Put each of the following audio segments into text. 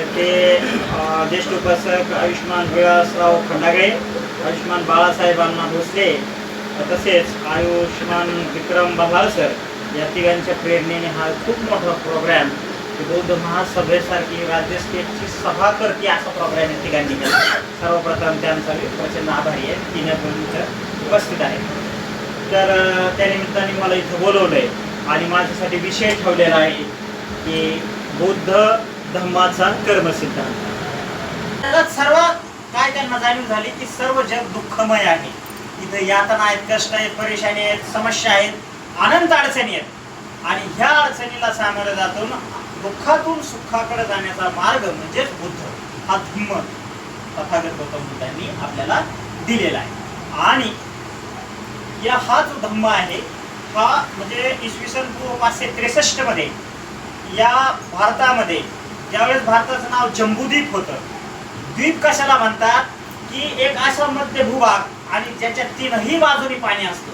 तर ते ज्येष्ठ उपासक आयुष्मान विळासराव खंडागळे आयुष्मान बाळासाहेब अण्णा भोसले तसेच आयुष्मान विक्रम बहाळ सर या तिघांच्या प्रेरणेने हा खूप मोठा प्रोग्राम बौद्ध महासभेसारखी राज्य स्टेटची सभा करते असा प्रोग्राम या तिघांनी केला. सर्वप्रथम त्यांचा मी प्रचंड आभारी आहे. तिने पण उपस्थित आहे तर त्यानिमित्ताने त्या निमित्ताने मला इथं बोलवलं आहे आणि माझ्यासाठी विषय ठेवलेला आहे की बौद्ध धम्माचा कर्मसिद्धांत. त्याला सर्व काय त्यांना जाणीव झाली की सर्व जग दुःखमय आहे. इथं यातना आहेत कष्ट आहेत परेशानी आहेत समस्या आहेत अनंत अडचणी आहेत. आणि ह्या अडचणीला सामोरं जातून दुःखातून सुखाकडे जाण्याचा मार्ग म्हणजेच बुद्ध. हा धम्म तथागत गौतम बुद्धांनी आपल्याला दिलेला आहे. आणि या हा जो धम्म आहे हा म्हणजे इसवी सन पूर्व पाचशे त्रेसष्टमध्ये या भारतामध्ये ज्यावेळेस भारताचं नाव जम्बूद्वीप होतं द्वीप कशाला म्हणतात? की एक असा मध्य भूभाग आणि ज्याच्या तीनही बाजूनी पाणी असतं.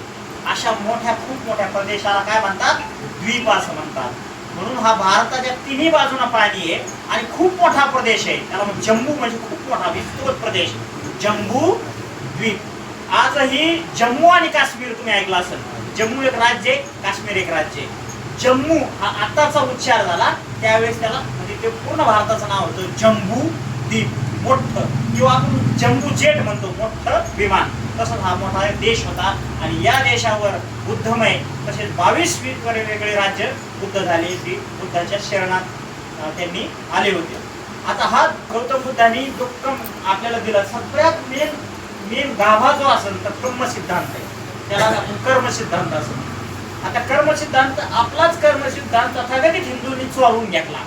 अशा मोठ्या खूप मोठ्या प्रदेशाला काय म्हणतात? द्वीप असं म्हणतात. म्हणून हा भारताच्या तिन्ही बाजूना पाणी आहे आणि खूप मोठा प्रदेश आहे. त्याला जम्मू म्हणजे खूप मोठा विस्तृत प्रदेश. जम्बू द्वीप. आजही जम्मू आणि काश्मीर तुम्ही ऐकलं असेल. जम्मू एक राज्य आहे काश्मीर एक राज्य आहे. जम्मू हा आताचा उच्चार झाला त्यावेळेस त्याला ते पूर्ण भारताचं नाव होतं जम्बू द्वीप मोठं किंवा आपण जम्बू जेट म्हणतो मोठं विमान. तसंच हा मोठा देश होता. आणि या देशावर बुद्धमय तसेच बावीस वेगवेगळे राज्य बुद्ध झाले. ती बुद्धाच्या शरणात त्यांनी आले होते. आता हा गौतम बुद्धांनी क्रम आपल्याला दिला. सगळ्यात मेन मेन गाभा जो असेल तर कर्म सिद्धांत आहे. त्याला आपण कर्म सिद्धांत असं आता कर्म सिद्धांत आपलाच कर्म सिद्धांत तथागतिक हिंदूंनी चोरून घेतला.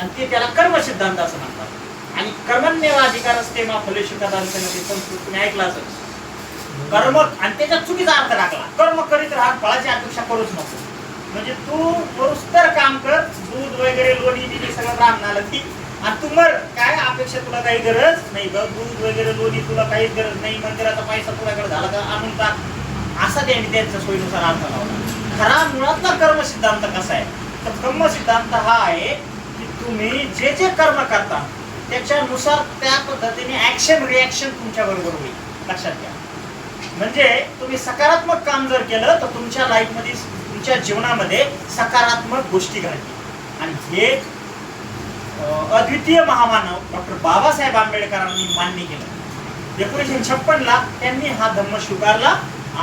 आणि ते त्याला कर्म सिद्धांत असं म्हणतात. आणि कर्मण्यव अधिकार असते मा फले शिकादांत संस्कृत तुम्ही ऐकला असेल? कर्म आणि त्याच्यात चुकीचा अर्थ टाकला. कर्म करीत राहा फळाची अपेक्षा करूच नको. म्हणजे तू तर काम कर दूध वगैरे लोणी बिणी सगळं ब्राह्मणाला ती आणि तू मर. काय अपेक्षा तुला काही गरज नाही ग दूध वगैरे लोणी तुला काहीच गरज नाही. मंदिराचा पैसा तुझ्याकडे झाला का? आणून टाक. असा त्यांनी त्यांच्या सोयीनुसार अर्थ लावला. खरा मुळातला कर्म सिद्धांत कसा आहे? तर कर्म सिद्धांत हा आहे तुम्ही जे जे कर्म करता त्याच्यानुसार त्या पद्धतीने ऍक्शन रिॲक्शन तुमच्या बरोबर होईल. लक्षात घ्या. म्हणजे तुम्ही सकारात्मक काम जर केलं तर तुमच्या लाईफमध्ये तुमच्या जीवनामध्ये सकारात्मक गोष्टी घडतील. आणि हे अद्वितीय महामानव डॉक्टर बाबासाहेब आंबेडकरांनी मान्य केलं. एकोणीसशे छप्पनला त्यांनी हा धम्म स्वीकारला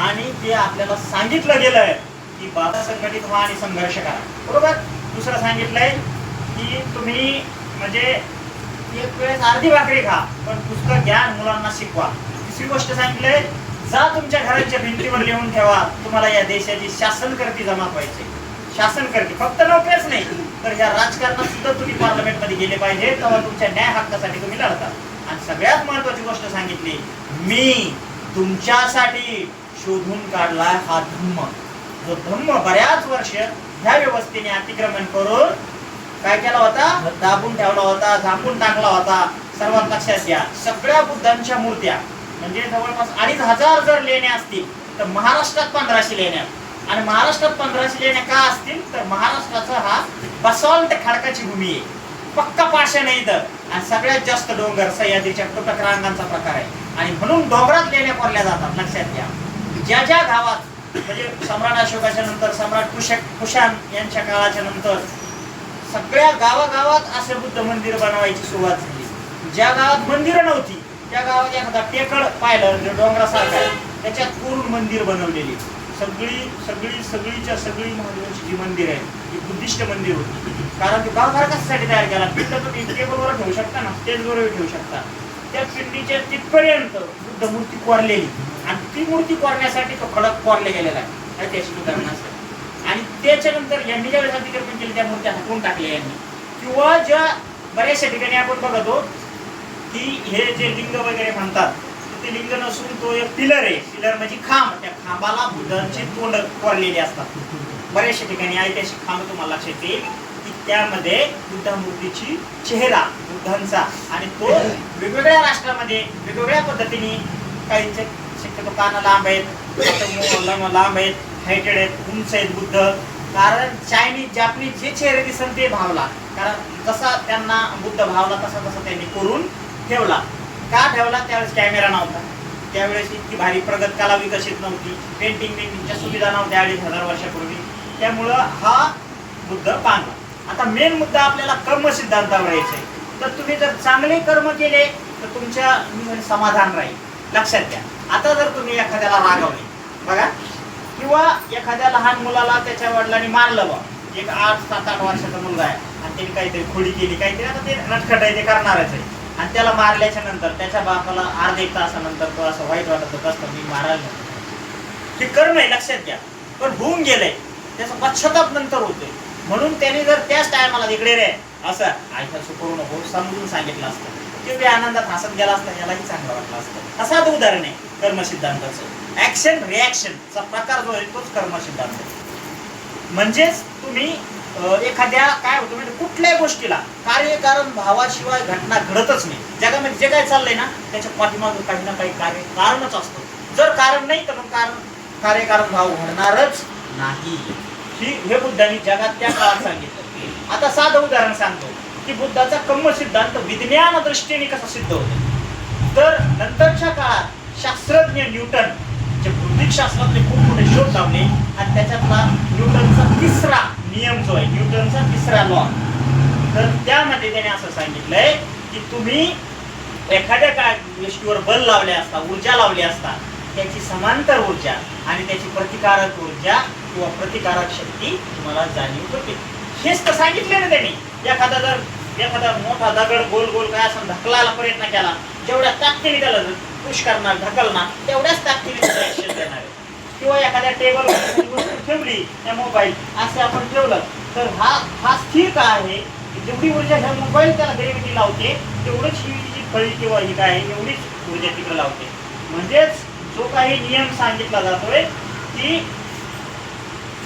आणि ते आपल्याला सांगितलं गेलंय की बाबा संघटित व्हा आणि संघर्ष करा. बरोबर? दुसरं सांगितलंय की तुम्ही म्हणजे एक वेळेस अर्धी भाकरी खा पण पुस्तक घ्या मुलांना शिकवा. दुसरी गोष्ट सांगितले जा तुमच्या घराच्या भिंतीवर लिहून ठेवा. तुम्हाला या देशाची शासन करती जमा पाहिजे शासन करती. फक्त नोकऱ्याच नाही तर या राजकारणात सुद्धा तुम्ही पार्लमेंटमध्ये गेले पाहिजे तेव्हा तुमच्या न्याय हक्कासाठी तुम्ही लढता. आणि सगळ्यात महत्वाची गोष्ट सांगितली मी तुमच्यासाठी शोधून काढला हा धम्म. जो धम्म बऱ्याच वर्ष ह्या व्यवस्थेने अतिक्रमण करून काय केला होता? दाबून ठेवला होता झाकून टाकला होता. सर्वात लक्षात घ्या सगळ्या बुद्धांच्या मूर्त्या म्हणजे जवळपास अडीच हजार जर लेण्या असतील तर महाराष्ट्रात पंधराशे लेण्या. आणि महाराष्ट्रात पंधराशे लेण्या का असतील? तर महाराष्ट्राचा हा बसॉल्ट खडकाची भूमी आहे. पक्का पाषाण नाही तर आणि सगळ्यात जास्त डोंगर सह्याद्रीच्या तुटक रांगांचा प्रकार आहे. आणि म्हणून डोंगरात लेण्या कोरल्या जातात लक्षात घ्या. ज्या ज्या गावात म्हणजे सम्राट अशोकाच्या नंतर सम्राट कुशक कुशान यांच्या काळाच्या नंतर सगळ्या गावागावात असे बुद्ध मंदिर बनवायची सुरुवात झाली. ज्या गावात मंदिरं नव्हती त्या गावात एखादा टेकड पाहिलं जे डोंगरासारखं त्याच्यात पूर्ण मंदिर बनवलेली. सगळी सगळी सगळीच्या सगळी महादेवांची जी मंदिर आहे ती बुद्धिस्ट मंदिर होती. कारण ते गाव कशासाठी तयार केला? पिंड तुम्ही टेबलवर ठेवू शकता ना? स्टेजवर ठेवू शकता. त्या पिंडीच्या तिथपर्यंत बुद्ध मूर्ती कोरलेली. आणि ती मूर्ती कोरण्यासाठी तो खडक कोरले गेलेला आहे. त्याची उदाहरण असतात त्याच्यानंतर यांनी ज्यावेळेस अतिक्रमण केले त्या मूर्त्या हटवून टाकल्या यांनी. किंवा ज्या बऱ्याचशा ठिकाणी आपण बघतो की हे जे लिंग वगैरे म्हणतात ते लिंग नसून तो एक पिलर आहे. पिलर म्हणजे खांब. त्या खांबाला बुद्धांची तोंड कोरलेली असतात. बऱ्याचशा ठिकाणी ऐतिहासिक खांब तुम्हाला लक्षात येईल की त्यामध्ये बुद्धा मूर्तीची चेहरा बुद्धांचा. आणि तो वेगवेगळ्या राष्ट्रामध्ये वेगवेगळ्या पद्धतीने काहींचे शक्यतो कान लांब आहेत लांब आहेत हायटेड आहेत उंच आहेत बुद्ध. कारण चायनीज जापनीज जे चेहरे दिसन ते भावला. कारण जसा त्यांना बुद्ध भावला तसा तसा त्यांनी करून ठेवला. का ठेवला? त्यावेळेस कॅमेरा नव्हता. त्यावेळेस इतकी भारी प्रगत कला विकसित नव्हती. पेंटिंग पेंटिंगच्या सुविधा नव्हत्या अडीच हजार वर्षापूर्वी. त्यामुळं हा बुद्ध पांगला आता मेन मुद्दा आपल्याला कर्म सिद्धांतावर यायचा आहे. तर तुम्ही जर चांगले कर्म केले तर तुमच्या समाधान राहील. लक्षात घ्या. आता जर तुम्ही एखाद्याला रागवले बघा. किंवा एखाद्या लहान मुलाला त्याच्या वडिलांनी मारलं बा. एक आठ सात आठ वर्षाचा मुलगा आहे. आणि त्याने काहीतरी खोडी केली काहीतरी आता ते नटखट आहे ते करणारच आहे. आणि त्याला मारल्याच्या नंतर त्याच्या बापाला अर्धा एक तासानंतर तो असं वाईट वाटत होत असतं मी मारायला हे कर्म आहे लक्षात घ्या. पण होऊन गेलंय. त्याचा पश्चाताप नंतर होतोय. म्हणून त्याने जर त्याच टायमाला इकडे रे असं आयशा करू नको समजून सांगितलं असतं. ते आनंदात हसत गेला असता यालाही चांगलं वाटलं असतं. असं आता उदाहरण आहे कर्म सिद्धांताचं. ऍक्शन रिॲक्शनचा प्रकार जो आहे तोच कर्म सिद्धांत. म्हणजेच तुम्ही एखाद्या काय होतं म्हणजे कुठल्याही गोष्टीला कार्यकारण भावाशिवाय घटना घडतच नाही. जगामध्ये जे काय चाललंय ना त्याच्या पाठीमागं काही ना काही कार्य कारणच असतं. जर कारण नाही तर मग कारण कार्यकारण भाव घडणारच नाही. ही हे बुद्धांनी जगात त्या काळात सांगितलं. आता साधं उदाहरण सांगतो. की बुद्धाचा कम्म सिद्धांत विज्ञान दृष्टीने कसा सिद्ध होतो? तर नंतरच्या काळात शास्त्रज्ञ न्यूटन जे भौतिक शास्त्रातले खूप मोठे शोध लावले आणि त्याच्यातला न्यूटनचा तिसरा नियम जो आहे न्यूटनचा तिसरा लॉ तर त्यामध्ये त्याने असं सांगितलंय की तुम्ही एखाद्या काय गोष्टीवर बल लावले असता ऊर्जा लावली असता त्याची समांतर ऊर्जा आणि त्याची प्रतिकारक ऊर्जा किंवा प्रतिकारक शक्ती तुम्हाला जाणीव होते. हेच तर सांगितले ना त्यांनी. एखादा जर एखादा मोठा दगड गोल गोल काय असं ढकलायला प्रयत्न केला जेवढ्या ताकदीने त्याला पुश करणार ढकलणार तेवढ्याच ताकदीने देणार आहे. किंवा एखाद्या टेबल ठेवली त्या मोबाईल असे आपण ठेवलं तर हा हा स्थिर का आहे जेवढी ऊर्जा ह्या मोबाईल त्याला ग्रेव्हिटी लावते तेवढंच ही जी फळी किंवा ही काय आहे एवढीच ऊर्जा तिकडे लावते. म्हणजेच जो काही नियम सांगितला जातोय की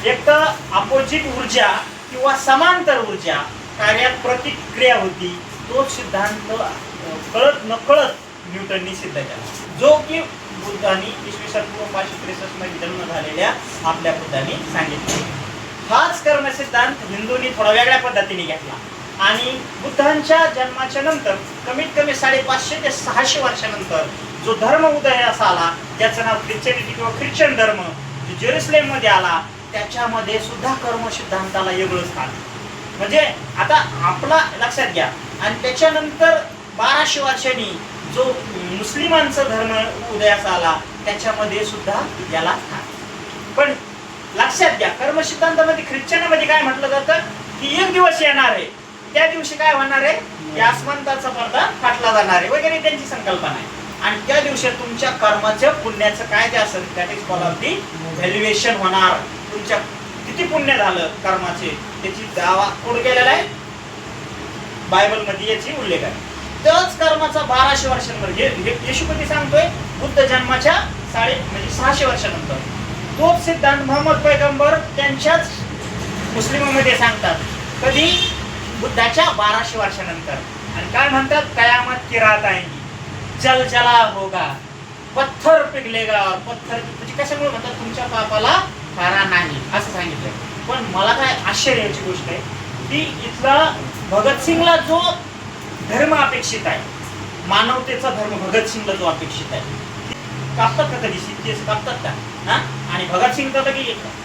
एक तर अपोजिट ऊर्जा किंवा समांतर ऊर्जा कार्यात प्रतिक्रिया होती तो सिद्धांत कळत नकळत न्यूटननी सिद्ध केला. जो की बुद्धांनी इसवी सन पूर्व पाचशे त्रेसष्टमध्ये जन्म झालेल्या आपल्या बुद्धांनी सांगितले. हाच कर्म सिद्धांत हिंदूंनी थोडा वेगळ्या पद्धतीने घेतला. आणि बुद्धांच्या जन्माच्या नंतर कमीत कमी साडेपाचशे ते सहाशे वर्षानंतर जो धर्म उदयास आला ज्याचं नाव ख्रिश्चनिटी किंवा ख्रिश्चन धर्म जो जेरुसलेममध्ये आला त्याच्यामध्ये सुद्धा कर्म सिद्धांताला वेगळं स्थान. म्हणजे आता आपला लक्षात घ्या. आणि त्याच्यानंतर बाराशे वर्षांनी जो मुस्लिमांचा धर्म उदयास आला त्याच्यामध्ये सुद्धा याला पण लक्षात घ्या कर्म सिद्धांतामध्ये ख्रिश्चनामध्ये काय म्हटलं जातं? की एक दिवस येणार आहे. त्या दिवशी काय होणार आहे? की आसमंताचा पडदा फाटला जाणार आहे. वगैरे त्यांची संकल्पना आहे. आणि त्या दिवशी तुमच्या कर्माच्या पुण्याचं काय जे असेल that is call of the valuation होणार. तुमच्या किती पुण्य झालं कर्माचे? त्याची दावा कोण गेलेला आहे? बायबलमध्ये याची उल्लेख आहे. त्याच कर्माचा बाराशे वर्षांवर हे हे सांगतोय? बुद्ध जन्माच्या साडे म्हणजे सहाशे वर्षानंतर. तोच सिद्धांत मोहम्मद पैगंबर त्यांच्याच मुस्लिमांमध्ये सांगतात. कधी? बुद्धाच्या बाराशे वर्षानंतर. आणि काय म्हणतात? कयामत की रात आहे. जल जला होगा पत्थर पिघलेगा. पत्थर म्हणजे कशामुळे म्हणतात? तुमच्या पापाला फारा नाही असं सांगितलंय. पण मला काय आश्चर्याची गोष्ट आहे की इथला भगतसिंगला जो धर्म अपेक्षित आहे मानवतेचा धर्म भगतसिंगला जो अपेक्षित आहे कापतात का कधी? केस कापतात का? हा? आणि भगतसिंग तर लगी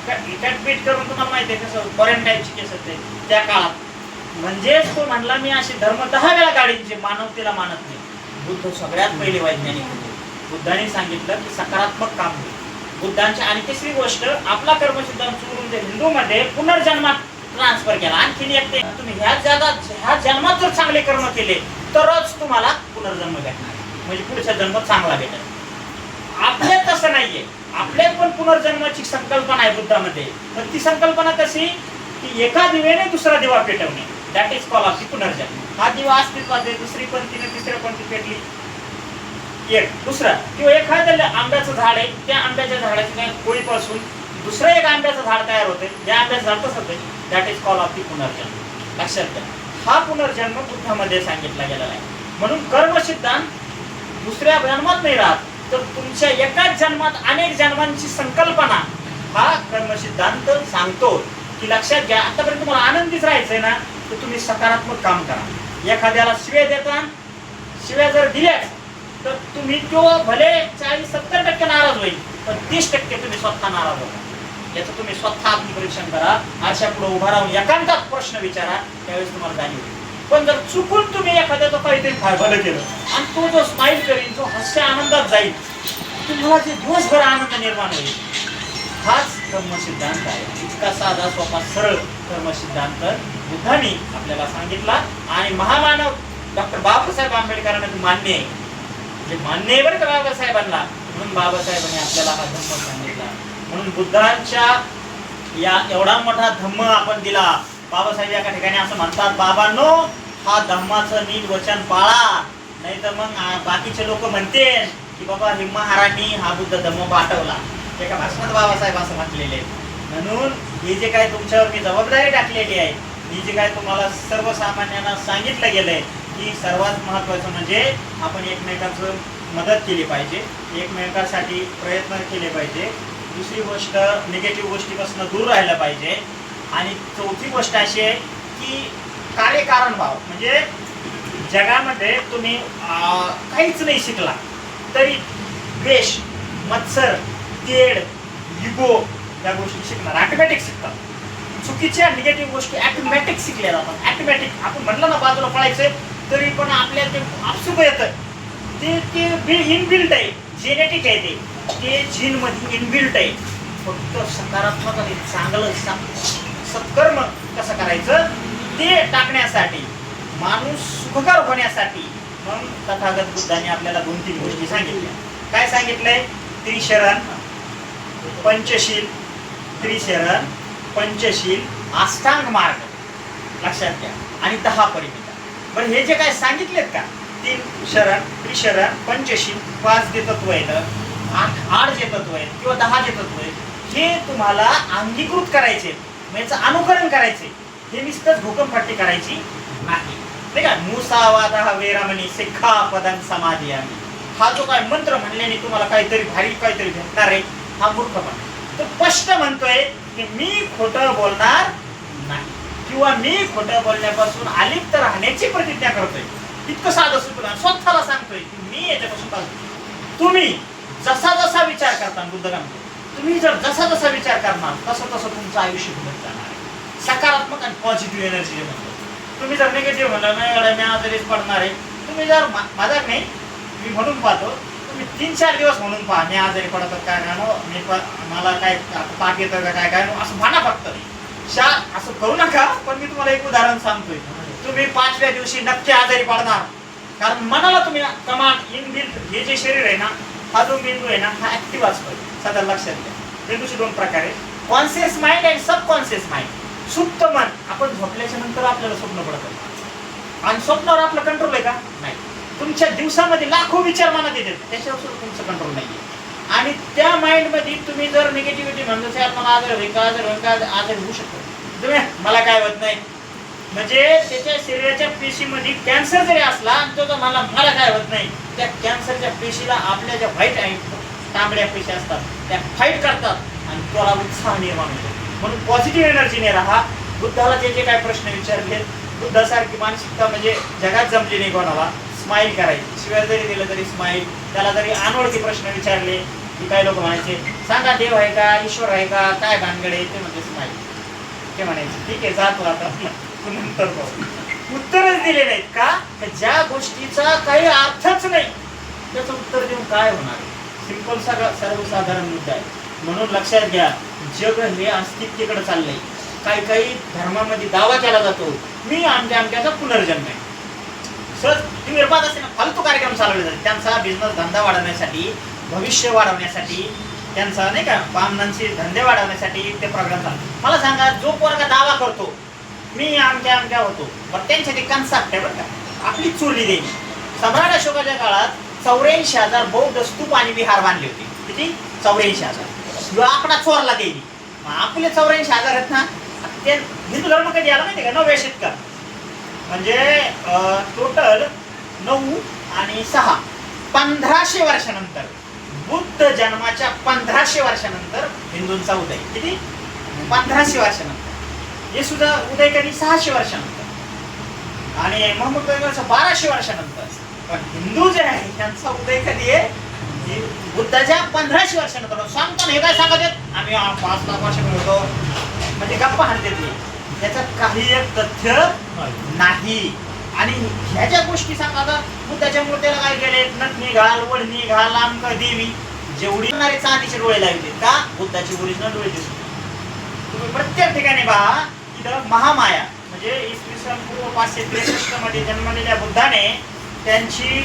कॅटपीट करून तुम्हाला माहिती आहे कसं क्वारंटाईनची केस असते त्या काळात. म्हणजेच तो म्हणला मी असे धर्म दहा वेळा गाडींचे मानवतेला मानत नाही. बुद्ध सगळ्यात पहिले वैज्ञानिक होते. बुद्धाने सांगितलं की सकारात्मक काम होईल. बुद्धांची आणि तिसरी गोष्ट आपला कर्मसिद्धांत चुरून जर हिंदूमध्ये पुनर्जन्मात ट्रान्सफर केला. आणखीन एक ते तुम्ही ह्या जगात ह्या जन्मात जर चांगले कर्म केले तरच तुम्हाला पुनर्जन्म भेटणार. म्हणजे पुढच्या जन्मात चांगला भेटेल. आपल्या तसं नाहीये. आपल्यात पण पुनर्जन्माची संकल्पना आहे बुद्धामध्ये. पण ती संकल्पना कशी? की एका दिवेने दुसरा दिवा पेटवणे. दॅट इज कॉल ऑफ पुनर्जन्म. हा दिवा अस्तित्वात आहे. दुसरी पंथीने तिसऱ्या पंथी पेटली. एक. दुसरा किंवा एखाद्या आंब्याचं झाड आहे त्या आंब्याच्या झाडाच्या कोळीपासून दुसरं एक आंब्याचं झाड तयार होते त्या आंब्याचं झाड तसं होते that is call of the पुनर्जन्म. लक्षात घ्या हा पुनर्जन्म बुद्धामध्ये सांगितला गेलेला आहे. म्हणून कर्म सिद्धांत दुसऱ्या जन्मात नाही राहत तर तुमच्या एकाच जन्मात अनेक जन्मांची संकल्पना हा कर्म सिद्धांत सांगतो. की लक्षात घ्या आतापर्यंत तुम्हाला आनंदीच राहायचंय ना तर तुम्ही सकारात्मक काम करा. एखाद्याला शिव्या देता शिव्या जर दिल्याच तर तुम्ही तो भले चाळीस सत्तर टक्के नाराज होईल पण तीस टक्के तुम्ही स्वतः नाराज होता याचं तुम्ही स्वतः आत्मपरीक्षण करा आरशा पुढे उभा राहून एकांतात प्रश्न विचारा त्यावेळेस तुम्हाला जाणीव होईल. पण जर चुकून तुम्ही एखाद्याचं काहीतरी फाय- भलं केलं आणि तो जो स्माईल करीन जो हास्य आनंदात जाईल तुम्हाला जे दिवसभर आनंद निर्माण होईल हाच कर्म सिद्धांत आहे. इतका साधा सोपा सरळ कर्म सिद्धांत बुद्धांनी आपल्याला सांगितला आणि महामानव डॉक्टर बाबासाहेब आंबेडकरांना तो मान्य आहे. म्हणजे मान्य आहे बरं का बाबासाहेबांना? म्हणून बाबासाहेबांनी आपल्याला हा धम्म सांगितला. म्हणून बुद्धांच्या या एवढा मोठा धम्म आपण दिला. बाबासाहेब एका ठिकाणी असं म्हणतात बाबांनो हा धम्माचं नीट वचन पाळा. नाही तर मग बाकीचे लोक म्हणते की बाबा हे महाराणी हा बुद्ध धम्म पाठवला. एका भाषणात बाबासाहेब असं म्हटलेले म्हणून हे जे काय तुमच्यावर मी जबाबदारी टाकलेली आहे ही जे काय तुम्हाला सर्वसामान्यांना सांगितलं गेलंय की सर्वात महत्त्वाचं म्हणजे आपण एकमेकांचं मदत केली पाहिजे. एकमेकांसाठी प्रयत्न केले पाहिजे. दुसरी गोष्ट निगेटिव्ह गोष्टीपासून दूर राहिलं पाहिजे. आणि चौथी गोष्ट अशी आहे की कार्यकारण भाव म्हणजे जगामध्ये तुम्ही काहीच नाही शिकला. तरी द्वेष मत्सर तेड इगो या गोष्टी शिकणार. ऑटोमॅटिक शिकतात. चुकीच्या निगेटिव्ह गोष्टी ॲटोमॅटिक शिकल्या जातात ॲटोमॅटिक आपण म्हटलं ना बाजूला पळायचं तरी पण आपल्या ते आपसुक येतं ते ते इनबिल्ट आहे. जेनेटिक आहे ते. ते जीनमध्ये इनबिल्ट आहे. फक्त सकारात्मक आणि चांगलं सा- सत्कर्म कसं करायचं? ते टाकण्यासाठी माणूस सुखकर होण्यासाठी. मग तथागत बुद्धाने आपल्याला दोन तीन गोष्टी सांगितल्या. काय सांगितलंय? त्रिशरण पंचशील त्रिशरण पंचशील अष्टांग मार्ग. लक्षात घ्या. आणि दहा परिमित. बरं हे जे काय सांगितलेत का? तीन शरण त्रिशरण पंचशील पाच जे तत्व आहेत आठ आठ जे तत्व आहेत किंवा दहा जे तत्व आहेत हे तुम्हाला अंगीकृत करायचे म्हणजे याचं अनुकरण करायचे हे नुसतंच भूकंपट्टी करायची नाही. नाही का मुसावादा वेरामणी सिखा पदन समाधी आम्ही हा जो काय मंत्र म्हणल्याने तुम्हाला काहीतरी भारी काहीतरी भेटणार आहे हा मूर्खपणा तो स्पष्ट म्हणतोय की मी खोटं बोलणार किंवा मी खोटं बोलण्यापासून अलिप्त राहण्याची प्रतिज्ञा करतोय. इतकं साधं सुद्धा स्वतःला सांगतोय की मी याच्यापासून बाजू तुम्ही जसा जसा विचार करता बुद्ध तुम्ही जर जसा जसा विचार करणार तसं तसं तुमचं आयुष्य घडत जाणार आहे. सकारात्मक आणि पॉझिटिव्ह एनर्जी म्हणतो तुम्ही जर निगेटिव्ह म्हणलं नाही मी आजारीच पडणार आहे. तुम्ही जर माझा नाही मी म्हणून पाहतो तुम्ही तीन चार दिवस म्हणून पहा मी आजारी पडतात काय गाणं मी मला काय ताप येतं काय काय? असं म्हणा फक्त. शा असं करू नका पण मी तुम्हाला एक उदाहरण सांगतोय. तुम्ही पाचव्या दिवशी नक्की आजारी पडणार. कारण मनाला तुम्ही कमांड इन बिल्ड हे जे शरीर आहे ना हा जो मेंदू आहे ना हा ऍक्टिव्ह असतो. सध्या लक्षात घ्या. मेंदूचे दोन प्रकार आहेत. कॉन्शियस माइंड आणि सबकॉन्शियस माइंड सुप्त मन. आपण झोपल्याच्या नंतर आपल्याला स्वप्न पडतं. आणि स्वप्नावर आपलं कंट्रोल आहे का? नाही. तुमच्या दिवसामध्ये लाखो विचार मनात येतात. त्याच्यावर सुद्धा तुमचं कंट्रोल नाही आहे आणि त्या माइंडमध्ये तुम्ही जर निगेटिव्हिटी म्हणत साहेब मला आजार होईल का आजार होईल का आजार होऊ शकतो. तुम्ही मला काय होत नाही. म्हणजे त्याच्या शरीराच्या पेशीमध्ये कॅन्सर जरी असला आणि तो तर मला मला काय होत नाही त्या कॅन्सरच्या पेशीला आपल्या ज्या व्हाईट आहेत तांबड्या पेशी असतात त्या फाईट करतात आणि त्याला उत्साह निर्माण होतो. म्हणून पॉझिटिव्ह एनर्जीने राहा. बुद्धाला जे जे काय प्रश्न विचारले बुद्धासारखी मानसिकता म्हणजे जगात जमली नाही कोणाला. स्माईल करायची. शिवाय जरी दिलं तरी स्माईल त्याला जरी अनोळखी प्रश्न विचारले की काही लोक म्हणायचे सांगा देव आहे का? ईश्वर आहे का? काय भानगडे ते म्हणजे स्माईल ते म्हणायचे ठीक आहे जातो आता. नंतर पाहू उत्तरच दिले नाहीत का? तर ज्या गोष्टीचा काही अर्थच नाही त्याचं उत्तर देऊन काय होणार? सिंपल सगळं सर्वसाधारण मुद्दा आहे. म्हणून लक्षात घ्या जग हे अस्तित्वाकडे चाललंय. काही काही धर्मामध्ये दावा केला जातो. मी आमच्या आमच्याचा पुनर्जन्म आहे. सहज तुम्ही पाहत असते ना फालतू कार्यक्रम चालवले जातात. त्यांचा बिझनेस धंदा वाढवण्यासाठी भविष्य वाढवण्यासाठी त्यांचा नाही का बामनांचे धंदे वाढवण्यासाठी ते प्रोग्राम चालतात मला सांगा जो पोरगा दावा करतो मी आमच्या आमच्या होतो. बरं त्यांच्या ते कन्सेप्ट आहे बरं का. आपली चोरली देवी. सम्राट अशोकाच्या काळात चौऱ्याऐंशी हजार बौद्ध स्तूप आणि विहार बांधले होते. किती? चौऱ्याऐंशी हजार. जो आकडा चोरला देवी. मग आपले चौऱ्याऐंशी हजार आहेत ना ते हिंदू धर्म कधी आला माहिती का? नव्या शेतकर म्हणजे टोटल नऊ आणि सहा. पंधराशे वर्षानंतर. बुद्ध जन्माच्या पंधराशे वर्षानंतर हिंदूंचा उदय. किती? पंधराशे वर्षानंतर. येशूचा उदय कधी? सहाशे वर्षानंतर. आणि मोहम्मद बाराशे वर्षानंतर. पण हिंदू जे आहे त्यांचा उदय कधी आहे? बुद्धाच्या पंधराशे वर्षानंतर. सांगतो हे काय सांगत आहेत? आम्ही पाच लाख वर्षापूर्वी होतो म्हणजे गप्पा हाणतात ते. त्याच्यात काही एक तथ्य नाही. आणि ह्या ज्या गोष्टी सांगा मग बुद्धाच्या त्याला काय केले नटणी घाल वडणी घाल आमक देवी जेवढी होणारे चांदीचे डोळे लावले का? बुद्धाचे ओरिजिनल डोळे दिसत तुम्ही प्रत्येक ठिकाणी पहा इथं महामाया म्हणजे इसवी सन पूर्व पाचशे त्रेसष्टमध्ये जन्मलेल्या बुद्धाने त्यांची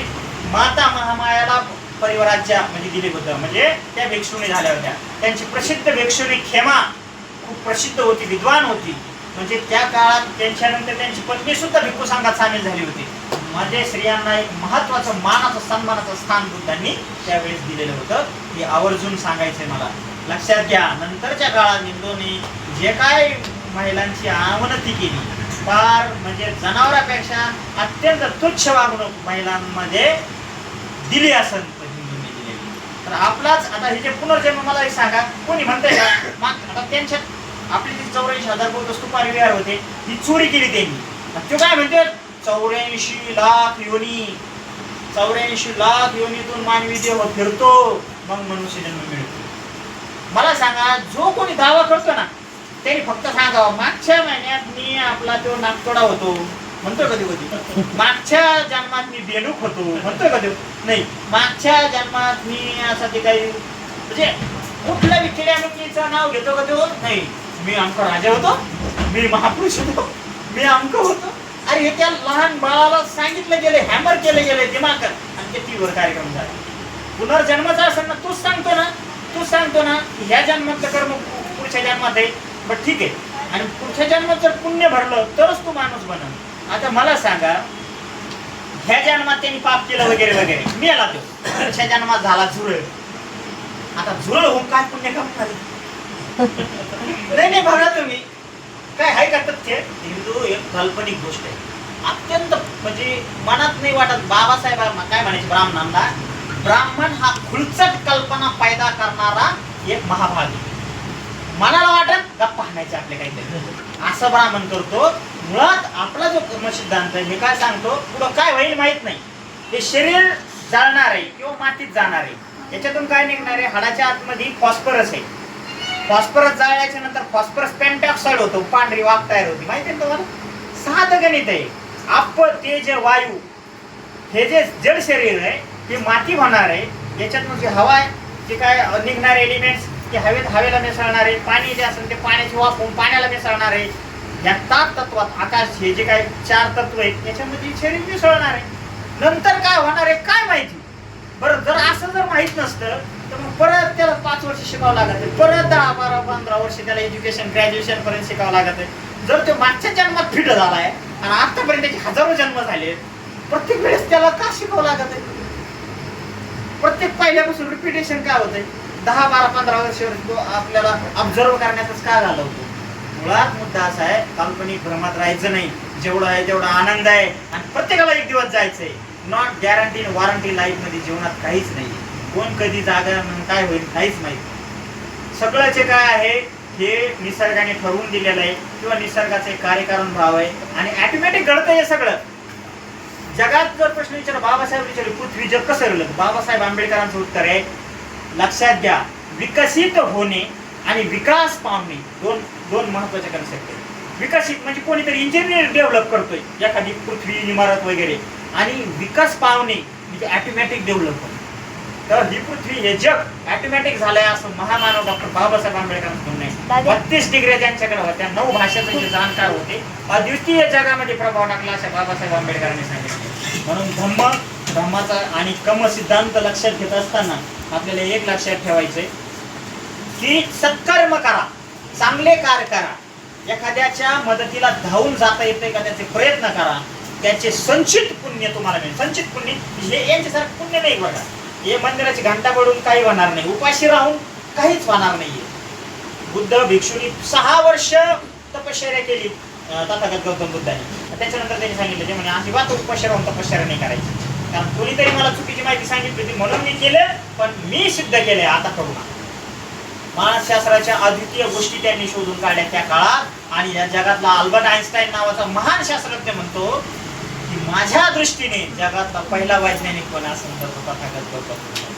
माता महामायाला परिवाराच्या म्हणजे दिली बुद्ध. म्हणजे त्या भिक्षुणी झाल्या होत्या. त्यांची प्रसिद्ध भिक्षुणी खेमा खूप प्रसिद्ध होती विद्वान होती. म्हणजे त्या काळात त्यांच्यानंतर त्यांची पत्नी सुद्धा भिक्खू संघात सामील झाली होती. म्हणजे स्त्रियांना एक महत्वाचं मानाचं सन्मानाचं स्थान बुद्धांनी त्यावेळेस दिलेलं होतं. हे आवर्जून सांगायचंय मला. लक्षात घ्या नंतरच्या काळात हिंदूंनी जे काय महिलांची अवनती केली फार म्हणजे जनावरापेक्षा अत्यंत तुच्छ वागणूक महिलांमध्ये दिली असेल तर हिंदूंनी दिलेली. तर आपलाच आता हे जे पुनर्जन्म मला एक सांगा. कोणी म्हणतंय का? मग आता त्यांच्यात आपली ती चौऱ्याऐंशी हजार बोध वस्तू विहार होते ही चोरी केली त्यांनी. तो काय म्हणते चौऱ्याऐंशी लाख योनी चौऱ्याऐंशी लाख योनीतून मानवी देव फिरतो मग मनुष्य जन्म मिळतो. मला सांगा जो कोणी दावा करतो ना त्यांनी फक्त सांगावं मागच्या महिन्यात मी आपला तो नागतोडा होतो म्हणतो कधी कधी. मागच्या जन्मात मी बेडूक होतो म्हणतोय कधी नाही मागच्या जन्मात मी असं ते काही म्हणजे कुठल्या विकिड्यानुकीचं नाव घेतो का तो नाही. मी आमका राजा होतो मी महापुरुष होतो मी अमक होतो. अरे हे त्या लहान बाळाला सांगितलं गेले हॅमर केले गेले दिमाग आणि ते टीव्हीवर कार्यक्रम झाला. पुनर्जन्माचा असेल ना तूच सांगतो ना तूच सांगतो ना की ह्या जन्मातलं कर्म पुढच्या जन्मात आहे. बट ठीक आहे. आणि पुढच्या जन्मात जर पुण्य भरलं तरच तू माणूस बनल. आता मला सांगा ह्या जन्मात त्यांनी पाप केलं वगैरे वगैरे. मी आला तो. पुढच्या जन्मात झाला झुरळ. आता झुरळ होऊन काय पुण्य करणार नाही नाही बघा तुम्ही. काय आहे का तथ्य? हिंदू एक काल्पनिक गोष्ट आहे. अत्यंत म्हणजे मनात नाही वाटत बाबासाहेब काय म्हणायचे ब्राह्मणांना? ब्राह्मण हा खुलचट कल्पना पैदा करणारा एक महाभाग. मनाला वाटत गप्पा हाणायचे आपले काहीतरी. असं ब्राह्मण करतो. मुळात आपला जो कर्म सिद्धांत आहे हे काय सांगतो पुढं काय होईल माहीत नाही. हे शरीर जाळणार आहे किंवा मातीत जाणार आहे याच्यातून काय निघणार? आहे हाडाच्या आतमध्ये फॉस्फरस आहे. फॉस्फरस जाळल्याच्या नंतर फॉस्फरस पेंटॉक्साईड होतो पांढरी वाफ तयार होती. माहिती आहे तुम्हाला? साधं गणित आहे. आप तेज वायू हे जे जड शरीर आहे ते माती होणार आहे. याच्यातून जी हवा आहे जे काय निघणारे एलिमेंट्स ते हवेत हवेला मिसळणार आहे. पाणी जे असेल ते पाण्याची वाफ होऊन पाण्याला मिसळणार आहे. या ताप तत्वात आकाश हे जे काय चार तत्व आहेत याच्यामध्ये शरीर मिसळणार आहे. नंतर काय होणार आहे काय माहिती? बरं जर असं जर माहीत नसतं तर मग परत त्याला पाच वर्ष शिकावं लागत परत दहा बारा पंधरा वर्ष त्याला एज्युकेशन ग्रॅज्युएशन पर्यंत शिकावं लागत आहे जर तो मागच्या जन्मात फिट झालाय आणि आतापर्यंत त्याचे हजारो जन्म झाले प्रत्येक वेळेस त्याला का शिकावं लागत आहे प्रत्येक पहिल्यापासून रिपिटेशन काय होतंय? दहा बारा पंधरा वर्ष तो आपल्याला ऑब्झर्व करण्याचाच काय झालं होतं? मुळात मुद्दा असा आहे काल्पनिक भ्रमात राहायचं नाही. जेवढं आहे तेवढा आनंद आहे. आणि प्रत्येकाला एक दिवस जायचंय. नॉट गॅरंटी वॉरंटी लाईफमध्ये जीवनात काहीच नाही कोण कधी जागा म्हणून काय होईल काहीच माहीत सगळं जे काय आहे हे निसर्गाने ठरवून दिलेलं आहे किंवा निसर्गाचे कार्यकारण भाव आहे आणि ॲटोमॅटिक घडतं हे सगळं. जगात जर प्रश्न विचार बाबासाहेब विचारले पृथ्वी जग कसं रलं बाबासाहेब आंबेडकरांचं उत्तर आहे लक्षात घ्या विकसित होणे आणि विकास पावणे दोन दोन महत्त्वाचे कन्सेप्ट आहेत. विकसित म्हणजे कोणीतरी इंजिनियर डेव्हलप करतोय एखादी पृथ्वी इमारत वगैरे. आणि विकास पावणे म्हणजे ॲटोमॅटिक डेव्हलप होणे तर ही पृथ्वी हे जग ऑटोमॅटिक झालंय असं महामानव डॉक्टर बाबासाहेब आंबेडकरांचं म्हणणं आहे. बत्तीस डिग्री त्यांच्याकडे होत्या. नऊ भाषेचे जे जाणकार होते. अद्वितीय जगामध्ये प्रभाव टाकला असं बाबासाहेब आंबेडकरांनी सांगितलं. म्हणून धम्म धम्माचा आणि कम सिद्धांत लक्षात घेत असताना आपल्याला एक लक्षात ठेवायचंय की सत्कर्म करा चांगले कार्य करा. एखाद्याच्या मदतीला धावून जाता येते का त्याचे प्रयत्न करा. त्याचे संचित पुण्य तुम्हाला मिळेल. संचित पुण्य हे यांच्यासारखं पुण्य नाही बघा. हे मंदिराची घंटा पडून काही होणार नाही. उपाशी राहून काहीच होणार नाहीये. बुद्ध भिक्षुनी सहा वर्ष तपश्चर्या केली तथागत गौतम बुद्धाने. त्याच्यानंतर त्यांनी सांगितलं ते म्हणे अजिबात उपाशी राहून तपश्चर्या नाही करायची. कारण कोणीतरी मला चुकीची माहिती सांगितली होती म्हणून मी केलं पण मी सिद्ध केले आता करू नका. मानसशास्त्राच्या अद्वितीय गोष्टी त्यांनी शोधून काढल्या त्या काळात. आणि या जगातला अल्बर्ट आइन्स्टाईन नावाचा महान शास्त्रज्ञ म्हणतो की माझ्या दृष्टीने जगातला पहिला वैज्ञानिक कोण असेल तर तथागत गौतम बुद्ध.